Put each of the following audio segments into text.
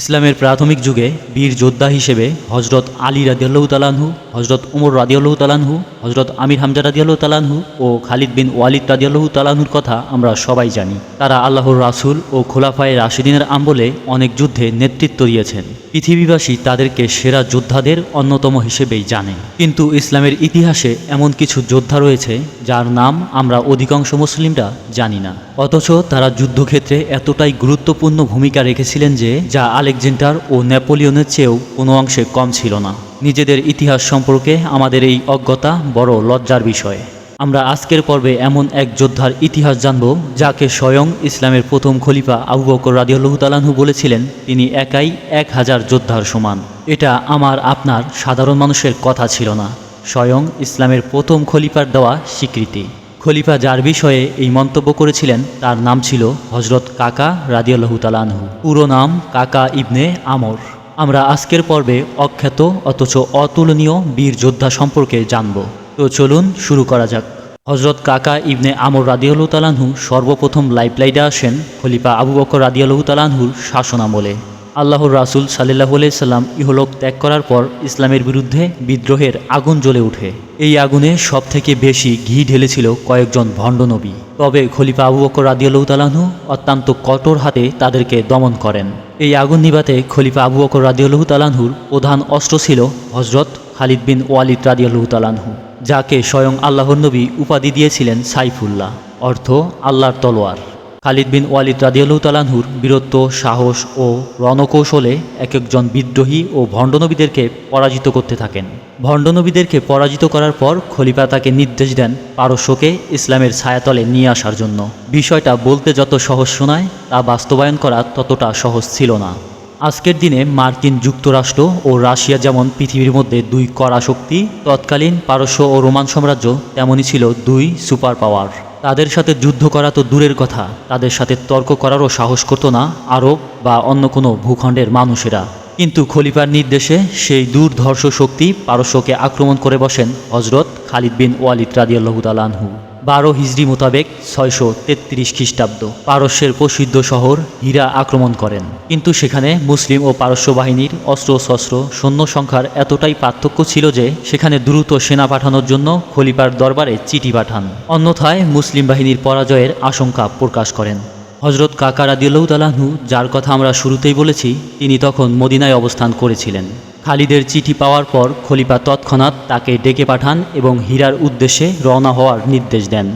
ইসলামের প্রাথমিক যুগে বীর যোদ্ধা হিসেবে হজরত আলী রাদিয়াল্লাহু তালানহু হজরত উমর রাদিয়াল্লাহু তালানহু হজরত আমির হামজা রাদিয়াল্লাহু তালানহু ও খালিদ বিন ওয়ালিদ রাদিয়াল্লাহু তালানহুর কথা আমরা সবাই জানি। তারা আল্লাহর রাসুল ও খোলাফায় রাশিদিনের আম্বলে অনেক যুদ্ধে নেতৃত্ব দিয়েছেন। পৃথিবীবাসী তাদেরকে সেরা যোদ্ধাদের অন্যতম হিসেবেই জানে। কিন্তু ইসলামের ইতিহাসে এমন কিছু যোদ্ধা রয়েছে, যার নাম আমরা অধিকাংশ মুসলিমরা জানি না। অথচ তারা যুদ্ধক্ষেত্রে এতটাই গুরুত্বপূর্ণ ভূমিকা রেখেছিলেন যে, যা আলেকজেন্ডার ও নেপোলিয়নের চেয়েও কোনো অংশে কম ছিল না। নিজেদের ইতিহাস সম্পর্কে আমাদের এই অজ্ঞতা বড় লজ্জার বিষয়। আমরা আজকের পর্বে এমন এক যোদ্ধার ইতিহাস জানব, যাকে স্বয়ং ইসলামের প্রথম খলিফা আবু বকর রাদিউল্লাহ তালাহু বলেছিলেন, তিনি একাই এক হাজার যোদ্ধার সমান। এটা আমার, আপনার সাধারণ মানুষের কথা ছিল না। স্বয়ং ইসলামের প্রথম খলিফার দেওয়া স্বীকৃতি। খলিফা যার বিষয়ে এই মন্তব্য করেছিলেন, তার নাম ছিল হজরত কাকা রাদিয়াল্লাহু তালানহু পুরো নাম কাকা ইবনে আমর। আমরা আজকের পর্বে অখ্যাত অথচ অতুলনীয় বীর যোদ্ধা সম্পর্কে জানব। তো চলুন শুরু করা যাক। হজরত কাকা ইবনে আমর রাদিয়াল্লাহু তালানহু সর্বপ্রথম লাইফলাইডে আসেন খলিফা আবু বকর রাদিয়াল্লাহু তালানহুর শাসনামলে আল্লাহর রাসুল সাল্লাহ সাল্লাম ইহলোক ত্যাগ করার পর ইসলামের বিরুদ্ধে বিদ্রোহের আগুন জ্বলে ওঠে। এই আগুনে সব থেকে বেশি ঘি ঢেলেছিল কয়েকজন ভণ্ড নবী। তবে খলিফা আবু বকর রাদিয়াল্লাহু তালাহু অত্যন্ত কঠোর হাতে তাদেরকে দমন করেন। এই আগুন নিবাতে খলিফা আবু বকর রাদিয়াল্লাহু তালাহুর প্রধান অস্ত্র ছিল হজরত খালিদ বিন ওয়ালিদ রাদিয়াল্লাহু তালাহু যাকে স্বয়ং আল্লাহর নবী উপাধি দিয়েছিলেন সাইফুল্লাহ, অর্থ আল্লাহর তলোয়ার। খালিদ বিন ওয়ালিদ রাদিয়াল্লাহু তালানহুর বীরত্ব, সাহস ও রণকৌশলে এক একজন বিদ্রোহী ও ভণ্ডনবীদেরকে পরাজিত করতে থাকেন। ভণ্ডনবীদেরকে পরাজিত করার পর খলিফা তাকে নির্দেশ দেন পারস্যকে ইসলামের ছায়াতলে নিয়ে আসার জন্য। বিষয়টা বলতে যত সহজ শোনায়, তা বাস্তবায়ন করা ততটা সহজ ছিল না। আজকের দিনে মার্কিন যুক্তরাষ্ট্র ও রাশিয়া যেমন পৃথিবীর মধ্যে দুই কড়া শক্তি, তৎকালীন পারস্য ও রোমান সাম্রাজ্য তেমনই ছিল দুই সুপার পাওয়ার তাদের সাথে যুদ্ধ করা তো দূরের কথা, তাদের সাথে তর্ক করারও সাহস করতো না আরব বা অন্য কোনো ভূখণ্ডের মানুষেরা। কিন্তু খলিফার নির্দেশে সেই দূরধর্ষ শক্তি পারস্যকে আক্রমণ করে বসেন হজরত খালিদ বিন ওয়ালিদ রাদিয়াল্লাহু তালানহু বারো হিজড়ি মোতাবেক ছয়শো তেত্রিশ খ্রিস্টাব্দ। পারস্যের প্রসিদ্ধ শহর হীরা আক্রমণ করেন। কিন্তু সেখানে মুসলিম ও পারস্য বাহিনীর অস্ত্র শস্ত্র সৈন্য সংখ্যার এতটাই পার্থক্য ছিল যে সেখানে দ্রুত সেনা পাঠানোর জন্য খলিফার দরবারে চিঠি পাঠান। অন্যথায় মুসলিম বাহিনীর পরাজয়ের আশঙ্কা প্রকাশ করেন। হজরত কাকা রাদিউল্লাহ তালাহু যার কথা আমরা শুরুতেই বলেছি, তিনি তখন মদিনায় অবস্থান করেছিলেন। খালিদের চিঠি পাওয়ার পর খলিফা তৎক্ষণাৎ তাকে ডেকে পাঠান এবং হীরার উদ্দেশ্যে রওনা হওয়ার নির্দেশ দেন।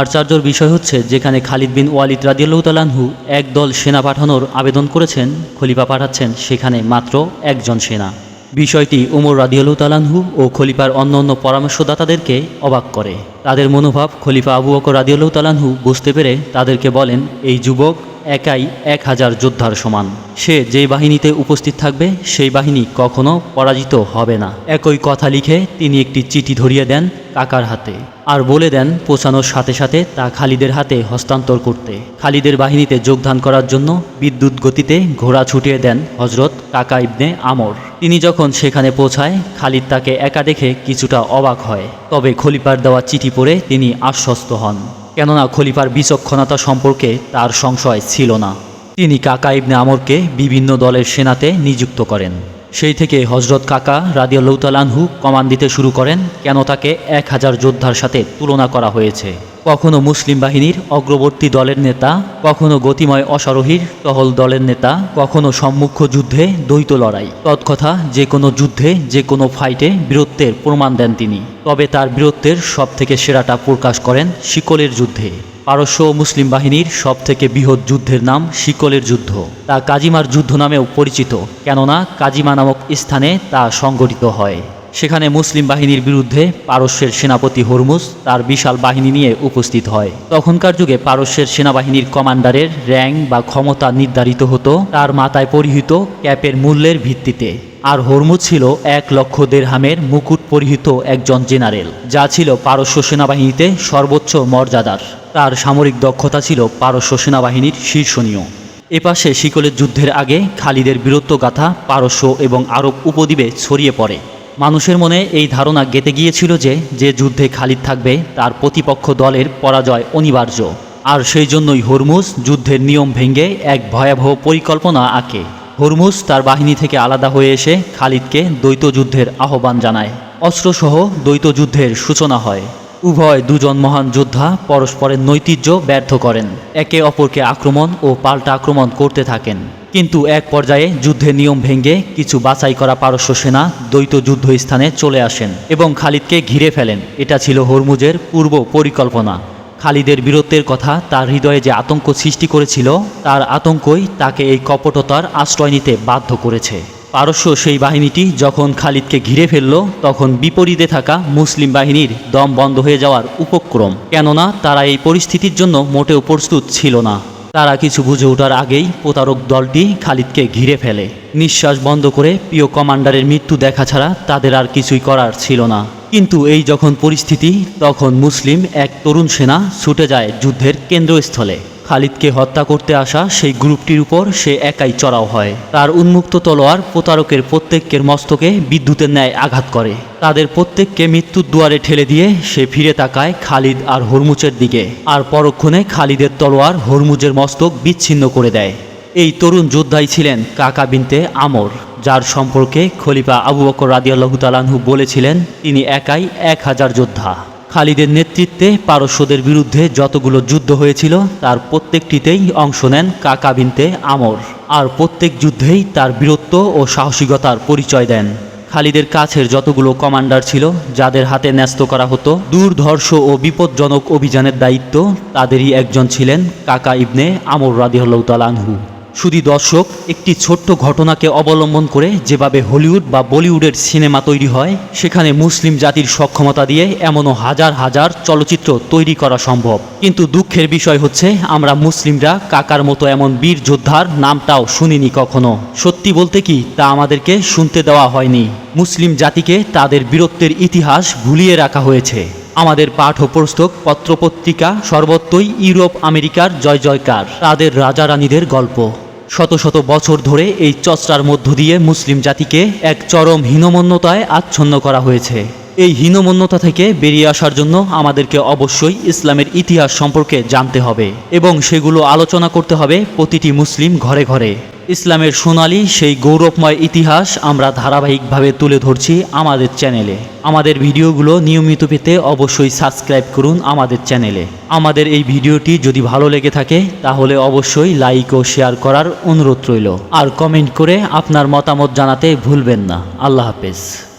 আশ্চর্যর বিষয় হচ্ছে, যেখানে খালিদ বিন ওয়ালিদ রাদিউল্লাহ তালাহু একদল সেনা পাঠানোর আবেদন করেছেন, খলিফা পাঠাচ্ছেন সেখানে মাত্র একজন সেনা। বিষয়টি উমর রাদিউল্লাহ তালাহু ও খলিফার অন্য অন্য পরামর্শদাতাদেরকে অবাক করে। তাদের মনোভাব খলিফা আবু বকর রাদিউল্লাহ তালাহু বুঝতে পেরে তাদেরকে বলেন, এই যুবক একাই এক হাজার যোদ্ধার সমান। সে যেই বাহিনীতে উপস্থিত থাকবে, সেই বাহিনী কখনো পরাজিত হবে না। একই কথা লিখে তিনি একটি চিঠি ধরিয়ে দেন কাকার হাতে আর বলে দেন পৌঁছানোর সাথে সাথে তা খালিদের হাতে হস্তান্তর করতে। খালিদের বাহিনীতে যোগদান করার জন্য বিদ্যুৎ গতিতে ঘোড়া ছুটিয়ে দেন হজরত কাকা ইবনে আমর। তিনি যখন সেখানে পৌঁছায়, খালিদ তাকে একা দেখে কিছুটা অবাক হয়। তবে খলিফার দেওয়া চিঠি পড়ে তিনি আশ্বস্ত হন। কেননা খলিফার বিচক্ষণতা সম্পর্কে তার সংশয় ছিল না। তিনি কাকা ইবনে আমরকে বিভিন্ন দলের সেনাতে নিযুক্ত করেন। সেই থেকে হজরত কাকা রাদিয়াল্লাহু তালানহু কমান দিতে শুরু করেন, কেন তাকে এক হাজার যোদ্ধার সাথে তুলনা করা হয়েছে। কখনো মুসলিম বাহিনীর অগ্রবর্তী দলের নেতা, কখনো গতিময় অশ্বারোহীর টহল দলের নেতা, কখনো সম্মুখ যুদ্ধে দ্বৈত লড়াই। তৎকথা যে কোনো যুদ্ধে, যে কোনো ফাইটে বীরত্বের প্রমাণ দেন তিনি। তবে তার বীরত্বের সব থেকে সেরাটা প্রকাশ করেন শিকলের যুদ্ধে। পারস্য মুসলিম বাহিনীর সব থেকে বৃহৎ যুদ্ধের নাম শিকলের যুদ্ধ। তা কাজিমার যুদ্ধ নামেও পরিচিত, কেননা কাজিমা নামক স্থানে তা সংগঠিত হয়। সেখানে মুসলিম বাহিনীর বিরুদ্ধে পারস্যের সেনাপতি হরমুজ তার বিশাল বাহিনী নিয়ে উপস্থিত হয়। তখনকার যুগে পারস্যের সেনাবাহিনীর কমান্ডারের র্যাঙ্ক বা ক্ষমতা নির্ধারিত হতো, তার মাথায় পরিহিত ক্যাপের মূল্যের ভিত্তিতে। আর হরমুজ ছিল এক লক্ষ দেড়হামের মুকুট পরিহিত একজন জেনারেল, যা ছিল পারস্য সেনাবাহিনীতে সর্বোচ্চ মর্যাদার। তার সামরিক দক্ষতা ছিল পারস্য সেনাবাহিনীর শীর্ষণীয়। এপাশে শিকলের যুদ্ধের আগে খালিদের বীরত্বগাথা পারস্য এবং আরব উপদ্বীপে ছড়িয়ে পড়ে। মানুষের মনে এই ধারণা গেঁথে গিয়েছিল যে যে যুদ্ধে খালিদ থাকবে, তার প্রতিপক্ষ দলের পরাজয় অনিবার্য। আর সেই জন্যই হরমুজ যুদ্ধের নিয়ম ভেঙে এক ভয়াবহ পরিকল্পনা আঁকে। হরমুজ তার বাহিনী থেকে আলাদা হয়ে এসে খালিদকে দ্বৈত যুদ্ধের আহ্বান জানায়। অস্ত্রসহ দ্বৈত যুদ্ধের সূচনা হয়। উভয় দুজন মহান যোদ্ধা পরস্পরের নৈতিহ্য ব্যর্থ করেন। একে অপরকে আক্রমণ ও পাল্টা আক্রমণ করতে থাকেন। কিন্তু এক পর্যায়ে যুদ্ধের নিয়ম ভেঙে কিছু বাছাই করা পারস্য সেনা দ্বৈত যুদ্ধ স্থানে চলে আসেন এবং খালিদকে ঘিরে ফেলেন। এটা ছিল হরমুজের পূর্ব পরিকল্পনা। খালিদের বীরত্বের কথা, তার হৃদয়ে যে আতঙ্ক সৃষ্টি করেছিল, তার আতঙ্কই তাকে এই কপটতার আশ্রয় নিতে বাধ্য করেছে। পারস্য সেই বাহিনীটি যখন খালিদকে ঘিরে ফেলল, তখন বিপরীতে থাকা মুসলিম বাহিনীর দম বন্ধ হয়ে যাওয়ার উপক্রম। কেননা, তারা এই পরিস্থিতির জন্য মোটেও প্রস্তুত ছিল না। তারা কিছু বুঝে ওঠার আগেই প্রতারক দলটি খালিদকে ঘিরে ফেলে। নিঃশ্বাস বন্ধ করে প্রিয় কমান্ডারের মৃত্যু দেখা ছাড়া তাদের আর কিছুই করার ছিল না। কিন্তু এই যখন পরিস্থিতি, তখন মুসলিম এক তরুণ সেনা ছুটে যায় যুদ্ধের কেন্দ্রস্থলে। খালিদকে হত্যা করতে আসা সেই গ্রুপটির উপর সে একাই চড়াও হয়। তার উন্মুক্ত তলোয়ার প্রতারকের প্রত্যেকের মস্তকে বিদ্যুতের ন্যায় আঘাত করে। তাদের প্রত্যেককে মৃত্যুর দুয়ারে ঠেলে দিয়ে সে ফিরে তাকায় খালিদ আর হরমুজের দিকে। আর পরক্ষণে খালিদের তলোয়ার হরমুজের মস্তক বিচ্ছিন্ন করে দেয়। এই তরুণ যোদ্ধাই ছিলেন কাকা বিনতে আমর। যার সম্পর্কে খলিফা আবু বকর রাদিয়াল্লাহু তালানহু বলেছিলেন, তিনি একাই এক হাজার যোদ্ধা। খালিদের নেতৃত্বে পারস্যদের বিরুদ্ধে যতগুলো যুদ্ধ হয়েছিল, তার প্রত্যেকটিতেই অংশ নেন কাকা বিনতে আমর। আর প্রত্যেক যুদ্ধেই তার বীরত্ব ও সাহসিকতার পরিচয় দেন। খালিদের কাছের যতগুলো কমান্ডার ছিল, যাদের হাতে ন্যস্ত করা হতো, দুর্ধর্ষ ও বিপজ্জনক অভিযানের দায়িত্ব, তাদেরই একজন ছিলেন কাকা ইবনে আমর রাদিহল্লাহ তালানহু শুধু দর্শক, একটি ছোট্ট ঘটনাকে অবলম্বন করে যেভাবে হলিউড বা বলিউডের সিনেমা তৈরি হয়, সেখানে মুসলিম জাতির সক্ষমতা দিয়ে এমনও হাজার হাজার চলচ্চিত্র তৈরি করা সম্ভব। কিন্তু দুঃখের বিষয় হচ্ছে, আমরা মুসলিমরা কাকার মতো এমন বীর যোদ্ধার নামটাও শুনিনি কখনো। সত্যি বলতে কি, তা আমাদেরকে শুনতে দেওয়া হয়নি। মুসলিম জাতিকে তাদের বীরত্বের ইতিহাস ভুলিয়ে রাখা হয়েছে। আমাদের পাঠ্যপুস্তক, পত্রপত্রিকা সর্বত্রই ইউরোপ, আমেরিকার জয় জয়কার, তাদের রাজা রানীদের গল্প। শত শত বছর ধরে এই চর্চার মধ্য দিয়ে মুসলিম জাতিকে এক চরম হীনমন্যতায় আচ্ছন্ন করা হয়েছে। এই হীনমন্যতা থেকে বেরিয়ে আসার জন্য আমাদেরকে অবশ্যই ইসলামের ইতিহাস সম্পর্কে জানতে হবে এবং সেগুলো আলোচনা করতে হবে প্রতিটি মুসলিম ঘরে ঘরে। ইসলামের সোনালি সেই গৌরবময় ইতিহাস আমরা ধারাবাহিকভাবে তুলে ধরছি আমাদের চ্যানেলে। আমাদের ভিডিওগুলো নিয়মিত পেতে অবশ্যই সাবস্ক্রাইব করুন আমাদের চ্যানেলে। আমাদের এই ভিডিওটি যদি ভালো লেগে থাকে, তাহলে অবশ্যই লাইক ও শেয়ার করার অনুরোধ রইল। আর কমেন্ট করে আপনার মতামত জানাতে ভুলবেন না। আল্লাহ হাফেজ।